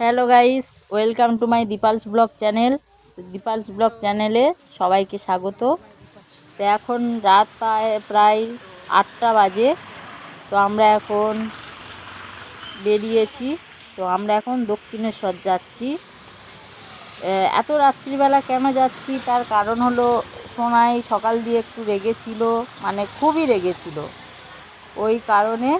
Hello guys, welcome to my Dipal's blog channel. Dipal's blog চ্যানেলে সবাইকে স্বাগত। তো এখন রাত প্রায় প্রায় আটটা বাজে। তো আমরা এখন বেরিয়েছি। তো আমরা এখন দক্ষিণেশ্বর যাচ্ছি। এত রাত্রিবেলা কেন যাচ্ছি? তার কারণ হলো সোনাই সকাল দিয়ে একটু রেগেছিল মানে খুবই রেগেছিল ওই কারণে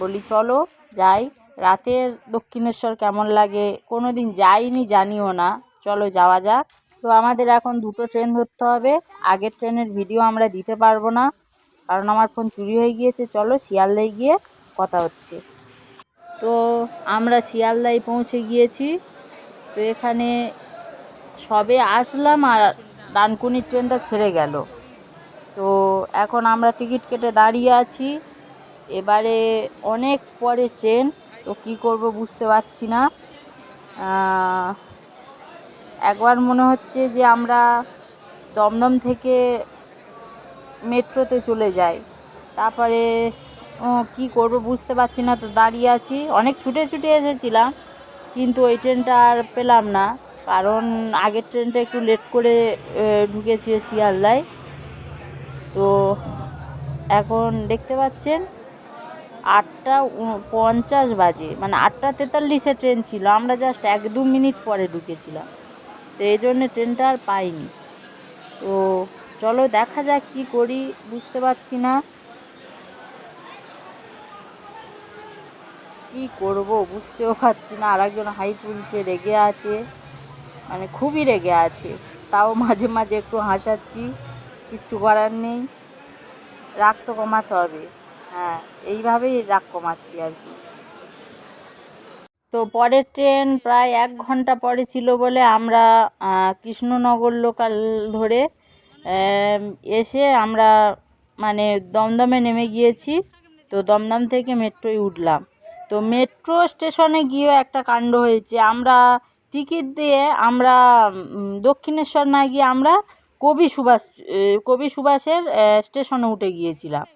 বলি চলো যাই। রাতের দক্ষিণেশ্বর কেমন লাগে? কোনো দিন যাইনি, জানিও না। চলো যাওয়া যাক। তো আমাদের এখন দুটো ট্রেন ধরতে হবে। আগের ট্রেনের ভিডিও আমরা দিতে পারব না, কারণ আমার ফোন চুরি হয়ে গিয়েছে। চলো শিয়ালদায় গিয়ে কথা হচ্ছে। তো আমরা শিয়ালদায় পৌঁছে গিয়েছি। তো এখানে সবে আসলাম আর ডানকুনির ট্রেনটা ছেড়ে গেল। তো এখন আমরা টিকিট কেটে দাঁড়িয়ে আছি। এবারে অনেক পরে ট্রেন তো কী করব বুঝতে পারছি না। একবার মনে হচ্ছে যে আমরা দমদম থেকে মেট্রোতে চলে যাই। তারপরে ও, কী করব বুঝতে পারছি না তো দাঁড়িয়ে আছি। অনেক ছুটে ছুটে এসেছিলাম কিন্তু ওই ট্রেনটা আর পেলাম না। কারণ আগের ট্রেনটা একটু লেট করে ঢুকেছে শিয়ালদায়। তো এখন দেখতে পাচ্ছেন আটটা পঞ্চাশ বাজে মানে আটটা তেতাল্লিশে ট্রেন ছিল, আমরা জাস্ট এক দু মিনিট পরে ঢুকেছিলাম। তো এই জন্যে ট্রেনটা আর পাইনি। তো চলো দেখা যাক কী করি, বুঝতে পারছি না। কী করব বুঝতেও পারছি না, আরেকজন হাই তুলছে, রেগে আছে। মানে খুবই রেগে আছে, তাও মাঝে মাঝে একটু হাসাচ্ছি, কিচ্ছু করার নেই। রাগ তো কমাতে হবে। হ্যাঁ এইভাবেই রাগ কমাচ্ছি আর কি। তো পরের ট্রেন প্রায় এক ঘণ্টা পরে ছিল বলে আমরা কৃষ্ণনগর লোকাল ধরে এসে আমরা মানে দমদমে নেমে গিয়েছি। তো দমদম থেকে মেট্রোয় উঠলাম। তো মেট্রো স্টেশনে গিয়েও একটা কাণ্ড হয়েছে। আমরা টিকিট দিয়ে আমরা দক্ষিণেশ্বর না গিয়ে আমরা কবি সুভাষ কবি সুভাষের স্টেশনে উঠে গিয়েছিলাম।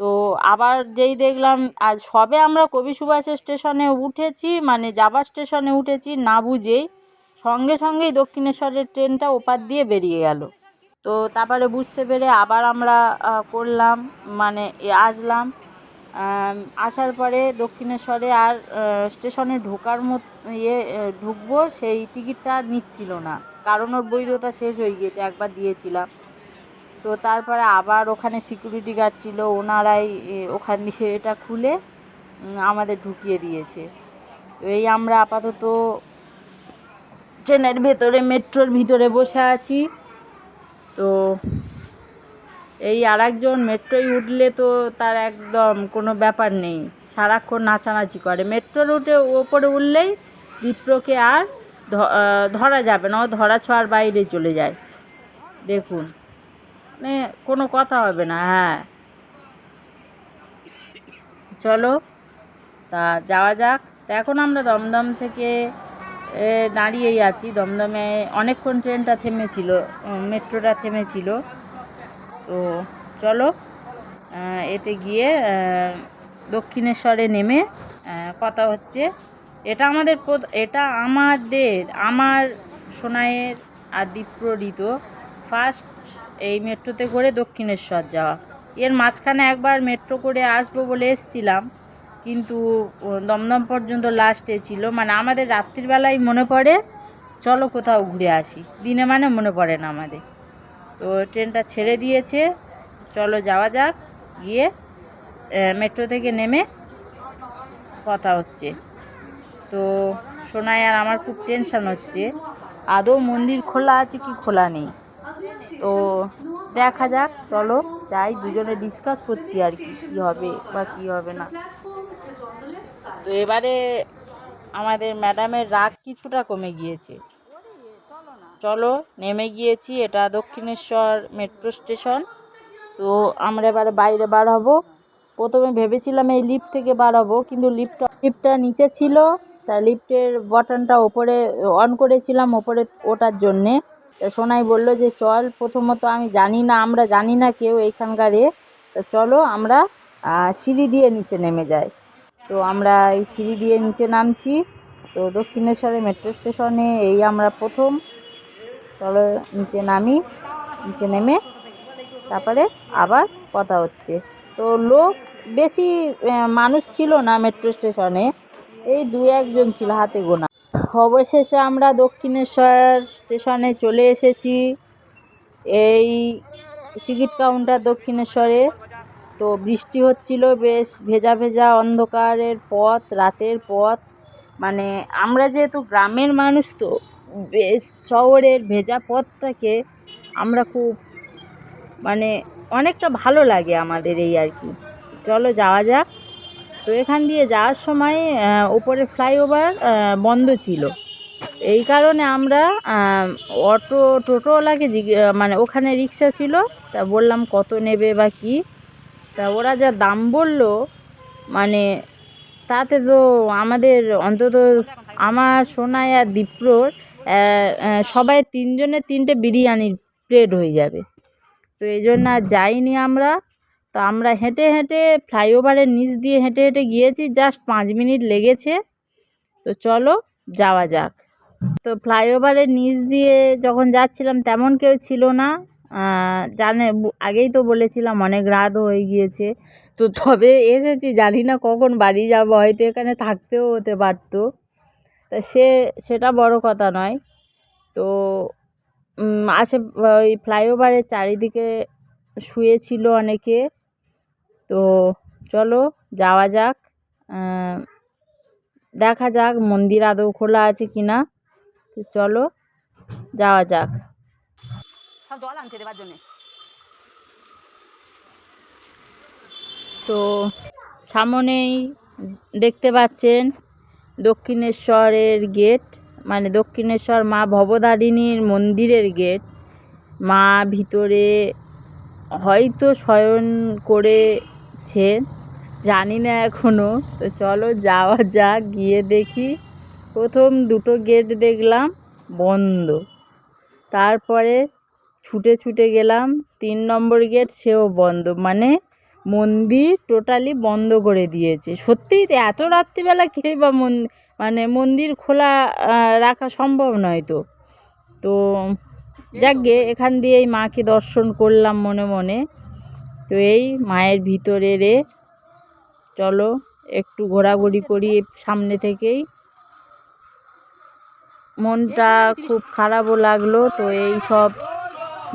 তো আবার যেই দেখলাম, আজ সবে আমরা কবি সুভাষের স্টেশনে উঠেছি মানে যাবার স্টেশনে উঠেছি, না বুঝেই সঙ্গে সঙ্গেই দক্ষিণেশ্বরের ট্রেনটা ওপার দিয়ে বেরিয়ে গেল। তো তারপরে বুঝতে পেরে আবার আমরা করলাম মানে আসলাম। আসার পরে দক্ষিণেশ্বরে আর স্টেশনে ঢোকার মত ইয়ে ঢুকবো সেই টিকিটটা নিচ্ছিল না। কারণ ওর বৈধতা শেষ হয়ে গিয়েছে, একবার দিয়েছিলাম। তো তারপরে আবার ওখানে সিকিউরিটি গার্ড ছিল, ওনারাই ওখান দিয়ে এটা খুলে আমাদের ঢুকিয়ে দিয়েছে। তো এই আমরা আপাতত ট্রেনের ভেতরে, মেট্রোর ভিতরে বসে আছি। তো এই আর একজন মেট্রোয় উঠলে তো তার একদম কোনো ব্যাপার নেই। সারাক্ষণ নাচানাচি করে। মেট্রোর উঠে ওপরে উঠলেই বিপ্রকে আর ধরা যাবে না। ও ধরা ছোঁয়ার বাইরে চলে যায়। দেখুন। মানে কোনো কথা হবে না হ্যাঁ। চলো, তা যাওয়া যাক। তা এখন আমরা দমদম থেকে দাঁড়িয়েই আছি। দমদমে অনেকক্ষণ ট্রেনটা থেমেছিল মেট্রোটা থেমেছিল। তো চলো এতে গিয়ে দক্ষিণেশ্বরে নেমে কথা হচ্ছে। এটা আমাদের এটা আমাদের, আমার সোনাইয়ের আর দীপ্ররিত ফার্স্ট এই মেট্রোতে করে দক্ষিণেশ্বর যাওয়া। এর মাঝখানে একবার মেট্রো করে আসব বলে এসছিলাম, কিন্তু দমদম পর্যন্ত লাস্টে ছিল। মানে আমাদের রাত্রিবেলায় মনে পড়ে, চলো কোথাও ঘুরে আসি। দিনে মানে মনে পড়ে না আমাদের। তো ট্রেনটা ছেড়ে দিয়েছে, চলো যাওয়া যাক। গিয়ে মেট্রো থেকে নেমে কথা হচ্ছে। তো সোনাই আর আমার খুব টেনশন হচ্ছে। আদৌ মন্দির খোলা আছে কি খোলা নেই? তো দেখা যাক, চলো যাই, দুজনে ডিসকাস করছি আর কি, কী হবে বা কী হবে না। তো এবারে আমাদের ম্যাডামের রাগ কিছুটা কমে গিয়েছে। চলো, নেমে গিয়েছি, এটা দক্ষিণেশ্বর মেট্রো স্টেশন তো আমরা এবারে বাইরে বার হব। প্রথমে ভেবেছিলাম এই লিফট থেকে বার হব, কিন্তু লিফটটা লিফটটা নিচে ছিল, তা লিফটের বাটনটা ওপরে অন করেছিলাম, ওপরে ওটার জন্যে। তা সোনাই বলল যে, চল, প্রথমত আমি জানি না, আমরা জানি না কেউ এইখানকারে। তো চলো, আমরা সিঁড়ি দিয়ে নিচে নেমে যাই। তো আমরা এই সিঁড়ি দিয়ে নিচে নামছি। তো দক্ষিণেশ্বরে মেট্রো স্টেশনে এই আমরা প্রথম। চলো, নিচে নামি, নিচে নেমে তারপরে আবার কথা হচ্ছে। তো লোক বেশি মানুষ ছিল না মেট্রো স্টেশনে। এই দু একজন ছিল হাতে গোনা। অবশেষে আমরা দক্ষিণেশ্বর স্টেশনে চলে এসেছি। এই টিকিট কাউন্টার দক্ষিণেশ্বরে। তো বৃষ্টি হচ্ছিল, বেশ ভেজা ভেজা অন্ধকারের পথ, রাতের পথ। মানে আমরা যেহেতু গ্রামের মানুষ তো, বেশ শহরের ভেজা পথটাকে আমরা খুব মানে অনেকটা ভালো লাগে আমাদের এই আর কি। চলো যাওয়া যাক। তো এখান দিয়ে যাওয়ার সময় ওপরে ফ্লাইওভার বন্ধ ছিল। এই কারণে আমরা অটো টোটোওয়ালাকে মানে ওখানে রিক্সা ছিল। তা বললাম, কত নেবে বা কি? তা ওরা যা দাম বলল মানে তাতে তো আমাদের অন্তত আমার সোনায় আর দীপ্রর সবাই তিনজনের তিনটে বিরিয়ানির প্লেট হয়ে যাবে। তো এই জন্য আর যাইনি আমরা। তো আমরা হেঁটে হেঁটে ফ্লাইওভারের নিচ দিয়ে হেঁটে হেঁটে গিয়েছি জাস্ট পাঁচ মিনিট লেগেছে। তো চলো যাওয়া যাক। তো ফ্লাইওভারের নিচ দিয়ে যখন যাচ্ছিলাম তেমন কেউ ছিল না। জানে আগেই তো বলেছিলাম অনেক রাত হয়ে গিয়েছে। তো তবে এসেছি, জানি না কখন বাড়ি যাব, হয়তো এখানে থাকতেও হতে পারতো। তা সে, সেটা বড় কথা নয়। তো আশে ওই ফ্লাইওভারের চারিদিকে শুয়েছিল অনেকে। তো চলো যাওয়া যাক। দেখা যাক মন্দির আদৌ খোলা আছে কি না তো চলো যাওয়া যাক। সব জল আনছে দেবার জন্যে। তো সামনেই দেখতে পাচ্ছেন দক্ষিণেশ্বরের গেট মানে দক্ষিণেশ্বর মা ভবতারিণীর মন্দিরের গেট। মা ভিতরে হয়তো শয়ন করেছে জানি না এখনও তো চলো যাওয়া যাক, গিয়ে দেখি। প্রথম দুটো গেট দেখলাম বন্ধ। তারপরে ছুটে ছুটে গেলাম, তিন নম্বর গেট সেও বন্ধ। মানে মন্দির টোটালি বন্ধ করে দিয়েছে। সত্যিই তো এত রাত্রিবেলা কে বা মানে মন্দির খোলা রাখা সম্ভব নয় তো। তো যাক গে, এখান দিয়েই মাকে দর্শন করলাম মনে মনে। তো এই মায়ের ভিতরে রে, চলো একটু ঘোরাঘুরি করি সামনে থেকেই। মনটা খুব খারাপও লাগল, তো এই সব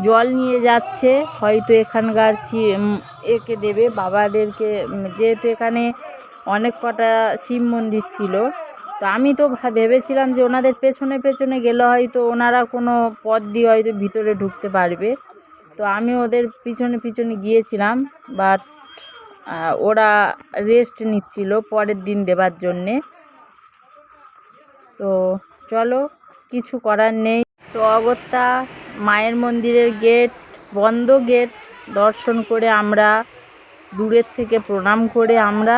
জল নিয়ে যাচ্ছে। হয়তো এখানকার একে দেবে, বাবাদেরকে যেহেতু এখানে অনেক কটা শিব মন্দির ছিল। তো আমি তো ভেবেছিলাম যে ওনাদের পেছনে পেছনে গেলে হয়তো ওনারা কোনো পথ দিয়ে হয়তো ভিতরে ঢুকতে পারবে। তো আমি ওদের পিছনে পিছনে গিয়েছিলাম বাট ওরা রেস্ট নিচ্ছিল পরের দিন দেবার জন্যে। তো চলো, কিছু করার নেই। তো অগত্যা মায়ের মন্দিরের গেট বন্ধ গেট দর্শন করে আমরা দূরের থেকে প্রণাম করে আমরা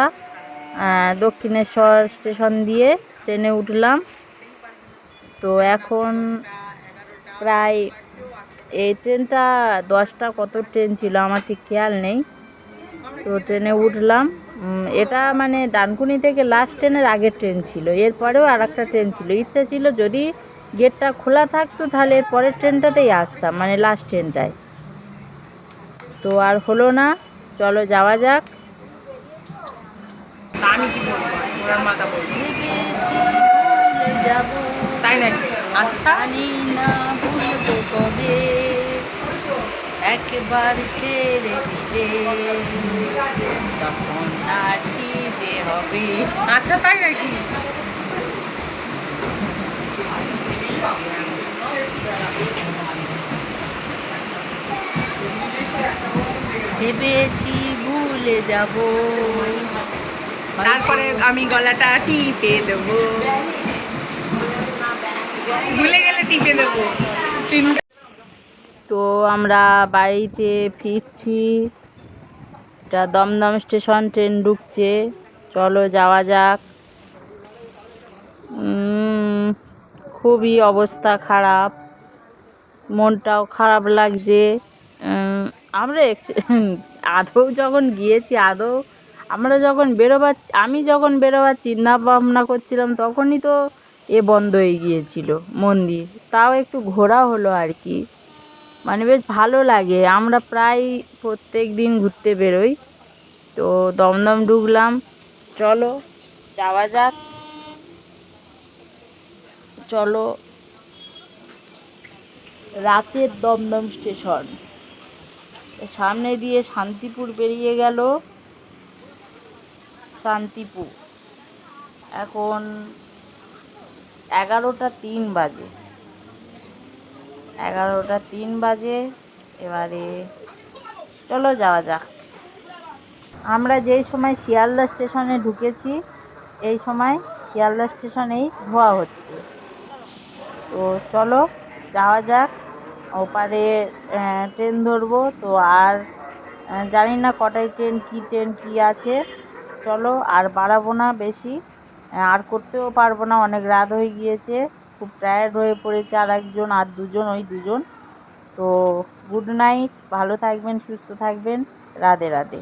দক্ষিণেশ্বর স্টেশন দিয়ে ট্রেনে উঠলাম। তো এখন প্রায় এই ট্রেনটা দশটা কত ট্রেন ছিল আমার ঠিক খেয়াল নেই। তো ট্রেনে উঠলাম। এটা মানে ডানকুনি থেকে লাস্ট ট্রেনের আগের ট্রেন ছিল। এরপরেও আর একটা ট্রেন ছিল। ইচ্ছা ছিল যদি গেটটা খোলা থাকতো তাহলে এর পরের ট্রেনটাতেই আসতাম মানে লাস্ট ট্রেনটায়। তো আর হলো না। চলো যাওয়া যাক। আমি কি বলব? ওনার মাথা বলব। যাব তাই নাকি? আচ্ছা। না ভুলবো কবে। একবার ছেড়ে দিলে তখন আর কি যে হবে? আচ্ছা তাই নাকি? ভেবেছি ভুলে যাব। তারপরে আমি গলাটা টিপে দেবো। ভুলে গেলে টিপে দেবো। চিন্তা তো আমরা বাড়িতে ফিরছি। এটা দমদম স্টেশন ট্রেন ঢুকছে। চলো যাওয়া যাক। খুবই অবস্থা খারাপ। মনটাও খারাপ লাগছে। আমরা আদৌ যখন গিয়েছি, আদৌ আমরা যখন বেরোবার, আমি যখন বেরোবার চিন্তা ভাবনা করছিলাম, তখনই তো এ বন্ধ হয়ে গিয়েছিল মন্দির। তাও একটু ঘোরা হলো আর কি। মানে বেশ ভালো লাগে। আমরা প্রায় প্রত্যেক দিন ঘুরতে বেরোই। তো দমদম ঢুকলাম। চলো, যাওয়া যাক। চলো, রাতের দমদম স্টেশন। সামনে দিয়ে শান্তিপুর বেরিয়ে গেল। শান্তিপুর। এখন এগারোটা তিন বাজে। এগারোটা তিন বাজে। এবারে চলো যাওয়া যাক। আমরা যেই সময় শিয়ালদা স্টেশনে ঢুকেছি, এই সময় শিয়ালদা স্টেশনেই ধোয়া হচ্ছে। তো চলো যাওয়া যাক। ওপারে ট্রেন ধরবো। তো আর জানি না কটায় ট্রেন, কী ট্রেন, কী আছে। চলো আর বাড়াবো না বেশি। আর করতেও পারব না, অনেক রাত হয়ে গিয়েছে। খুব টায়ার্ড হয়ে পড়েছে আর একজন আর দুজন, ওই দুজন। তো গুড নাইট ভালো থাকবেন, সুস্থ থাকবেন। রাধে রাধে।